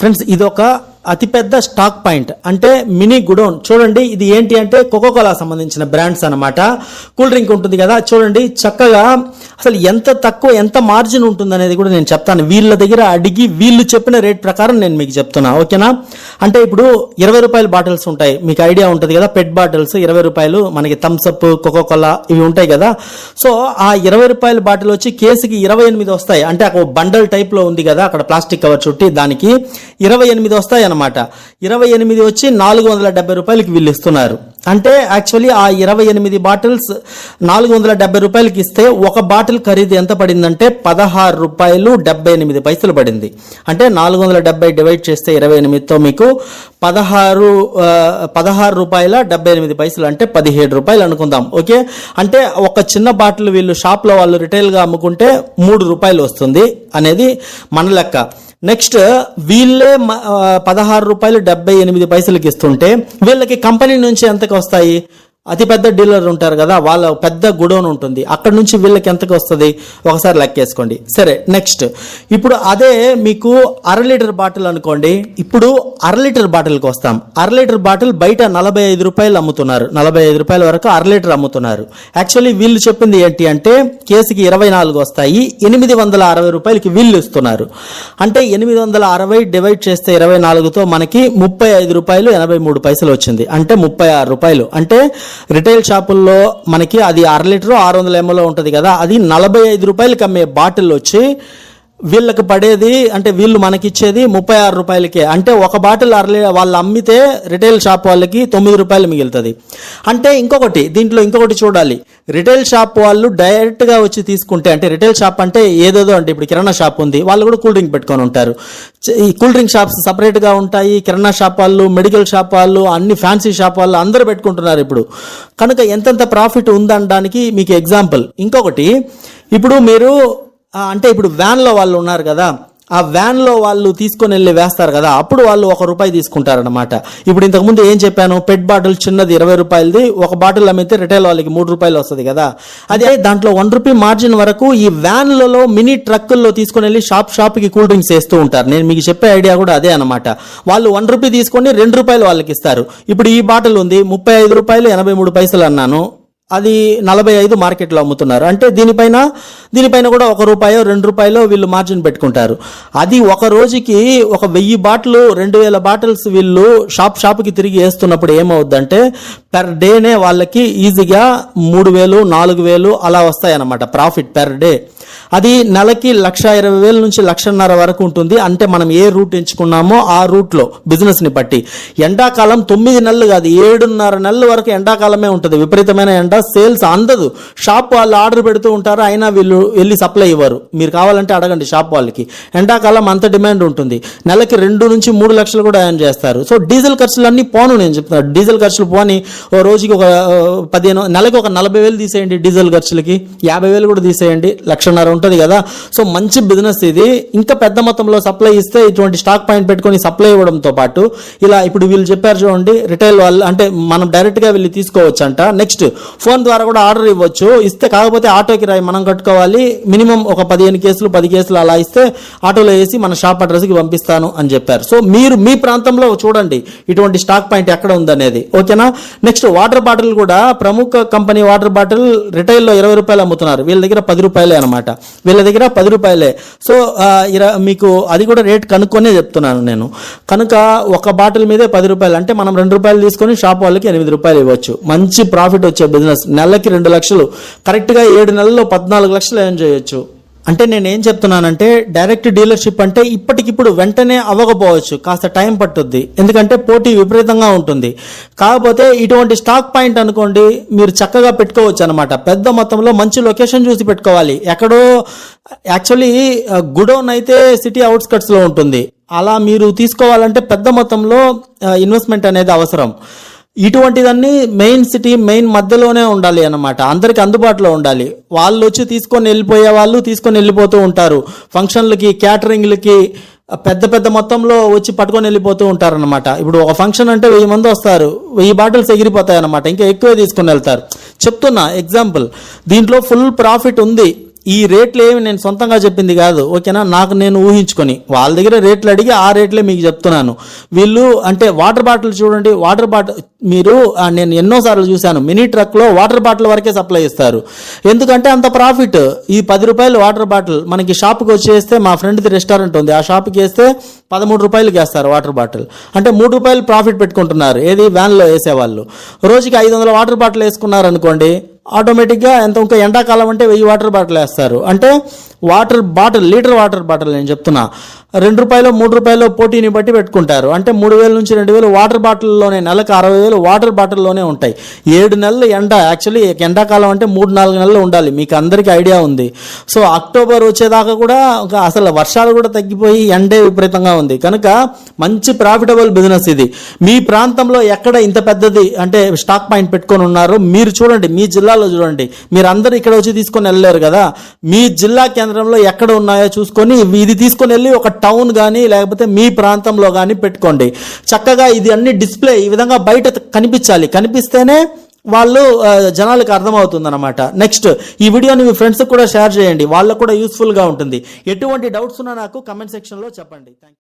Friends ఇదొక అతిపెద్ద stock point అంటే మినీ గుడౌన్. చూడండి ఇది ఏంటి అంటే కోకోకోలా సంబంధించిన బ్రాండ్స్ అన్నమాట. కూల్ డ్రింక్ ఉంటుంది కదా చూడండి చక్కగా అసలు ఎంత తక్కువ ఎంత మార్జిన్ ఉంటుంది అనేది కూడా నేను చెప్తాను. వీళ్ళ దగ్గర అడిగి వీళ్ళు చెప్పిన రేట్ ప్రకారం నేను మీకు చెప్తున్నా ఓకేనా? అంటే ఇప్పుడు ఇరవై రూపాయల బాటిల్స్ ఉంటాయి. మీకు ఐడియా ఉంటుంది కదా పెట్ బాటిల్స్ ఇరవై రూపాయలు మనకి థమ్స్అప్ కోకోకోలా ఇవి ఉంటాయి కదా. సో ఆ ఇరవై రూపాయల బాటిల్ వచ్చి కేసుకి ఇరవై ఎనిమిది వస్తాయి. అంటే ఒక బండల్ టైప్లో ఉంది కదా అక్కడ ప్లాస్టిక్ కవర్ చుట్టి దానికి ఇరవై ఎనిమిది వస్తాయి అనమాట. ఇరవై ఎనిమిది వచ్చి నాలుగు వందల డెబ్బై రూపాయలకి వీళ్ళు ఇస్తున్నారు. అంటే యాక్చువల్లీ ఆ ఇరవై ఎనిమిది బాటిల్స్ నాలుగు వందల డెబ్బై రూపాయలకి ఇస్తే ఒక బాటిల్ ఖరీదు ఎంత పడిందంటే పదహారు రూపాయలు డెబ్బై ఎనిమిది పైసలు పడింది. అంటే నాలుగు వందల డెబ్బై డివైడ్ చేస్తే ఇరవై ఎనిమిదితో మీకు పదహారు పదహారు రూపాయల డెబ్బై ఎనిమిది పైసలు అంటే పదిహేడు రూపాయలు అనుకుందాం. ఓకే? అంటే ఒక చిన్న బాటిల్ వీళ్ళు షాప్లో వాళ్ళు రిటైల్గా అమ్ముకుంటే మూడు రూపాయలు వస్తుంది అనేది మన లెక్క. నెక్స్ట్ వీళ్ళే మ- పదహారు రూపాయలు డెబ్బై ఎనిమిది పైసలకి ఇస్తుంటే వీళ్ళకి కంపెనీ నుంచి ఎంతకు వస్తాయి? అతిపెద్ద డీలర్ ఉంటారు కదా వాళ్ళ పెద్ద గుడౌన్ ఉంటుంది. అక్కడ నుంచి వీళ్ళకి ఎంతకు వస్తుంది? ఒకసారి లెక్కేసుకోండి సరే నెక్స్ట్. ఇప్పుడు అదే మీకు అర లీటర్ బాటిల్ అనుకోండి. ఇప్పుడు అర లీటర్ బాటిల్కి వస్తాం. అర లీటర్ బాటిల్ బయట నలభై ఐదు రూపాయలు అమ్ముతున్నారు. నలభై ఐదు రూపాయల వరకు అర లీటర్ అమ్ముతున్నారు. యాక్చువల్లీ వీళ్ళు చెప్పింది ఏంటి అంటే కేసుకి ఇరవై నాలుగు వస్తాయి. ఎనిమిది వందల అరవై రూపాయలకి వీళ్ళు ఇస్తున్నారు. అంటే ఎనిమిది వందల అరవై డివైడ్ చేస్తే ఇరవై నాలుగుతో మనకి ముప్పై ఐదు రూపాయలు ఎనభై మూడు పైసలు వచ్చింది. అంటే ముప్పై ఆరు రూపాయలు. అంటే రిటైల్ షాపుల్లో మనకి అది అర లీటర్ ఆరు వందల ఎంఎల్ ఉంటుంది కదా అది నలభై ఐదు రూపాయలకి అమ్మే బాటిల్ వచ్చి వీళ్ళకి పడేది అంటే వీళ్ళు మనకిచ్చేది ముప్పై ఆరు రూపాయలకే. అంటే ఒక బాటిల్ అరలే వాళ్ళు అమ్మితే రిటైల్ షాప్ వాళ్ళకి తొమ్మిది రూపాయలు మిగులుతుంది. అంటే ఇంకొకటి దీంట్లో ఇంకొకటి చూడాలి. రిటైల్ షాప్ వాళ్ళు డైరెక్ట్గా వచ్చి తీసుకుంటే అంటే రిటైల్ షాప్ అంటే ఏదేదో అంటే ఇప్పుడు కిరాణా షాప్ ఉంది వాళ్ళు కూడా కూల్ డ్రింక్ పెట్టుకొని ఉంటారు. ఈ కూల్ డ్రింక్ షాప్స్ సపరేట్గా ఉంటాయి కిరాణా షాప్ వాళ్ళు మెడికల్ షాప్ వాళ్ళు అన్ని ఫ్యాన్సీ షాప్ వాళ్ళు అందరూ పెట్టుకుంటున్నారు ఇప్పుడు. కనుక ఎంతెంత ప్రాఫిట్ ఉందనడానికి మీకు ఎగ్జాంపుల్. ఇంకొకటి ఇప్పుడు మీరు అంటే ఇప్పుడు వ్యాన్లో వాళ్ళు ఉన్నారు కదా ఆ వ్యాన్లో వాళ్ళు తీసుకొని వెళ్ళి వేస్తారు కదా అప్పుడు వాళ్ళు ఒక రూపాయి తీసుకుంటారనమాట ఇప్పుడు ఇంతకుముందు ఏం చెప్పాను? పెట్ బాటిల్ చిన్నది ఇరవై రూపాయలది ఒక బాటిల్ అమ్మితే రిటైల్ వాళ్ళకి మూడు రూపాయలు వస్తుంది కదా. అదే దాంట్లో వన్ రూపీ మార్జిన్ వరకు ఈ వ్యాన్లలో మినీ ట్రక్కుల్లో తీసుకొని వెళ్ళి షాప్ షాప్కి కూల్ డ్రింక్స్ వేస్తూ ఉంటారు. నేను మీకు చెప్పే ఐడియా కూడా అదే అనమాట వాళ్ళు వన్ రూపీ తీసుకొని రెండు రూపాయలు వాళ్ళకి ఇస్తారు. ఇప్పుడు ఈ బాటిల్ ఉంది ముప్పై ఐదు రూపాయలు ఎనభై మూడు పైసలు అన్నాను. అది నలభై ఐదు మార్కెట్లో అమ్ముతున్నారు. అంటే దీనిపైన దీనిపైన కూడా ఒక రూపాయో రెండు రూపాయలో వీళ్ళు మార్జిన్ పెట్టుకుంటారు. అది ఒక రోజుకి ఒక వెయ్యి బాటిల్ రెండు వేల బాటిల్స్ వీళ్ళు షాప్ షాప్కి తిరిగి వేస్తున్నప్పుడు ఏమవుద్దంటే పెర్ డేనే వాళ్ళకి ఈజీగా మూడు వేలు నాలుగు వేలు అలా వస్తాయన్నమాట ప్రాఫిట్ పెర్ డే అది నెలకి లక్ష ఇరవై వేల నుంచి లక్షన్నర వరకు ఉంటుంది. అంటే మనం ఏ రూట్ ఎంచుకున్నామో ఆ రూట్లో బిజినెస్ని బట్టి. ఎండాకాలం తొమ్మిది నెలలు కాదు ఏడున్నర నెలల వరకు ఎండాకాలమే ఉంటుంది. విపరీతమైన ఎండ సేల్స్ అందదు. షాప్ వాళ్ళు ఆర్డర్ పెడుతూ ఉంటారు అయినా వీళ్ళు వెళ్ళి సప్లై ఇవ్వరు. మీరు కావాలంటే అడగండి షాప్ వాళ్ళకి. ఎండాకాలం అంత డిమాండ్ ఉంటుంది. నెలకి రెండు నుంచి మూడు లక్షలు కూడా ఆయన చేస్తారు. సో డీజిల్ ఖర్చులు అన్నీ పోను నేను చెప్తున్నాను డీజిల్ ఖర్చులు పోని ఓ రోజుకి ఒక పదిహేను నెలకి ఒక నలభై వేలు తీసేయండి డీజిల్ ఖర్చులకి. యాభై వేలు కూడా తీసేయండి. లక్షన్నర ఉంటుంది కదా. సో మంచి బిజినెస్ ఇది. ఇంకా పెద్ద మొత్తంలో సప్లై ఇస్తే ఇటువంటి స్టాక్ పాయింట్ పెట్టుకొని సప్లై ఇవ్వడంతో పాటు ఇలా ఇప్పుడు వీళ్ళు చెప్పారు చూడండి రిటైల్ వాళ్ళు అంటే మనం డైరెక్ట్గా వెళ్ళి తీసుకోవచ్చు అంట నెక్స్ట్ ఫోన్ ద్వారా కూడా ఆర్డర్ ఇవ్వచ్చు. ఇస్తే కాకపోతే ఆటో కిరాయి మనం కట్టుకోవాలి. మినిమం ఒక పదిహేను కేసులు పది కేసులు అలా ఇస్తే ఆటోలో వేసి మన షాప్ అడ్రస్కి పంపిస్తాను అని చెప్పారు. సో మీరు మీ ప్రాంతంలో చూడండి ఇటువంటి స్టాక్ పాయింట్ ఎక్కడ ఉందనేది. ఓకేనా? నెక్స్ట్ వాటర్ బాటిల్ కూడా ప్రముఖ కంపెనీ వాటర్ బాటిల్ రిటైల్లో ఇరవై రూపాయలు అమ్ముతున్నారు. వీళ్ళ దగ్గర పది రూపాయలే అనమాట వీళ్ళ దగ్గర పది రూపాయలే. సో మీకు అది కూడా రేట్ కనుక్కొనే చెప్తున్నాను నేను. కనుక ఒక బాటిల్ మీదే పది రూపాయలు. అంటే మనం రెండు రూపాయలు తీసుకొని షాప్ వాళ్ళకి ఎనిమిది రూపాయలు ఇవ్వచ్చు. మంచి ప్రాఫిట్ వచ్చే బిజినెస్ నెలకి రెండు లక్షలు. కరెక్ట్గా ఏడు నెలల్లో పద్నాలుగు లక్షలు ఎర్న్ చేయొచ్చు. అంటే నేను ఏం చెప్తున్నానంటే డైరెక్ట్ డీలర్షిప్ అంటే ఇప్పటికిప్పుడు వెంటనే అవ్వకపోవచ్చు. కాస్త టైం పట్టుద్ది. ఎందుకంటే పోటీ విపరీతంగా ఉంటుంది. కాకపోతే ఇటువంటి స్టాక్ పాయింట్ అనుకోండి మీరు చక్కగా పెట్టుకోవచ్చు అనమాట పెద్ద మొత్తంలో మంచి లొకేషన్ చూసి పెట్టుకోవాలి. ఎక్కడో యాక్చువల్లీ గుడౌన్ అయితే సిటీ అవుట్స్కట్స్లో ఉంటుంది. అలా మీరు తీసుకోవాలంటే పెద్ద మొత్తంలో ఇన్వెస్ట్మెంట్ అనేది అవసరం. ఇటువంటిదన్నీ మెయిన్ సిటీ మెయిన్ మధ్యలోనే ఉండాలి అన్నమాట. అందరికి అందుబాటులో ఉండాలి. వాళ్ళు వచ్చి తీసుకొని వెళ్ళిపోయే వాళ్ళు తీసుకొని వెళ్ళిపోతూ ఉంటారు. ఫంక్షన్లకి క్యాటరింగ్లకి పెద్ద పెద్ద మొత్తంలో వచ్చి పట్టుకొని వెళ్ళిపోతూ ఉంటారనమాట ఇప్పుడు ఒక ఫంక్షన్ అంటే వెయ్యి మంది వస్తారు. వెయ్యి బాటిల్స్ ఎగిరిపోతాయి అనమాట ఇంకా ఎక్కువే తీసుకొని వెళ్తారు. చెప్తున్నా ఎగ్జాంపుల్. దీంట్లో ఫుల్ ప్రాఫిట్ ఉంది. ఈ రేట్లు ఏమి నేను సొంతంగా చెప్పింది కాదు ఓకేనా? నాకు నేను ఊహించుకొని వాళ్ళ దగ్గర రేట్లు అడిగి ఆ రేట్లే మీకు చెప్తున్నాను. వీళ్ళు అంటే వాటర్ బాటిల్ చూడండి వాటర్ బాటిల్ మీరు నేను ఎన్నోసార్లు చూశాను మినీ ట్రక్లో వాటర్ బాటిల్ వరకే సప్లై ఇస్తారు ఎందుకంటే అంత ప్రాఫిట్. ఈ పది రూపాయలు వాటర్ బాటిల్ మనకి షాప్కి వచ్చేస్తే మా ఫ్రెండ్ది రెస్టారెంట్ ఉంది ఆ షాప్కి వేస్తే పదమూడు రూపాయలకి వేస్తారు వాటర్ బాటిల్. అంటే మూడు రూపాయలు ప్రాఫిట్ పెట్టుకుంటున్నారు ఏది వ్యాన్లో వేసేవాళ్ళు. రోజుకి ఐదు వందల వాటర్ బాటిల్ వేసుకున్నారు అనుకోండి ఆటోమేటిక్గా ఎంత ఇంకా ఎండాకాలం అంటే వెయ్యి వాటర్ బాటిల్ వేస్తారు. అంటే water bottle litre water bottle నేను చెప్తున్నా. రెండు రూపాయలు మూడు రూపాయలు పోటీని బట్టి పెట్టుకుంటారు. అంటే మూడు వేల నుంచి రెండు వేలు వాటర్ బాటిల్లోనే నెలకు అరవై వేలు వాటర్ బాటిల్లోనే ఉంటాయి. ఏడు నెలలు ఎండ యాక్చువల్లీ ఎండాకాలం అంటే మూడు నాలుగు నెలలు ఉండాలి. మీకు అందరికీ ఐడియా ఉంది. సో అక్టోబర్ వచ్చేదాకా కూడా ఒక అసలు వర్షాలు కూడా తగ్గిపోయి ఎండే విపరీతంగా ఉంది. కనుక మంచి ప్రాఫిటబుల్ బిజినెస్ ఇది. మీ ప్రాంతంలో ఎక్కడ ఇంత పెద్దది అంటే స్టాక్ పాయింట్ పెట్టుకొని ఉన్నారు మీరు చూడండి మీ జిల్లాలో చూడండి. మీరు అందరూ ఇక్కడ వచ్చి తీసుకొని వెళ్ళలేరు కదా. మీ జిల్లా కేంద్రంలో ఎక్కడ ఉన్నాయో చూసుకొని ఇది తీసుకొని వెళ్ళి ఒక టౌన్ కానీ లేకపోతే మీ ప్రాంతంలో కానీ పెట్టుకోండి. చక్కగా ఇది అన్ని డిస్ప్లే ఈ విధంగా బయట కనిపించాలి. కనిపిస్తేనే వాళ్ళు జనాలకు అర్థమవుతుంది అనమాట నెక్స్ట్ ఈ వీడియోని మీ ఫ్రెండ్స్కి కూడా షేర్ చేయండి. వాళ్ళకు కూడా యూస్ఫుల్గా ఉంటుంది. ఎటువంటి డౌట్స్ ఉన్నా నాకు కమెంట్ సెక్షన్లో చెప్పండి. థ్యాంక్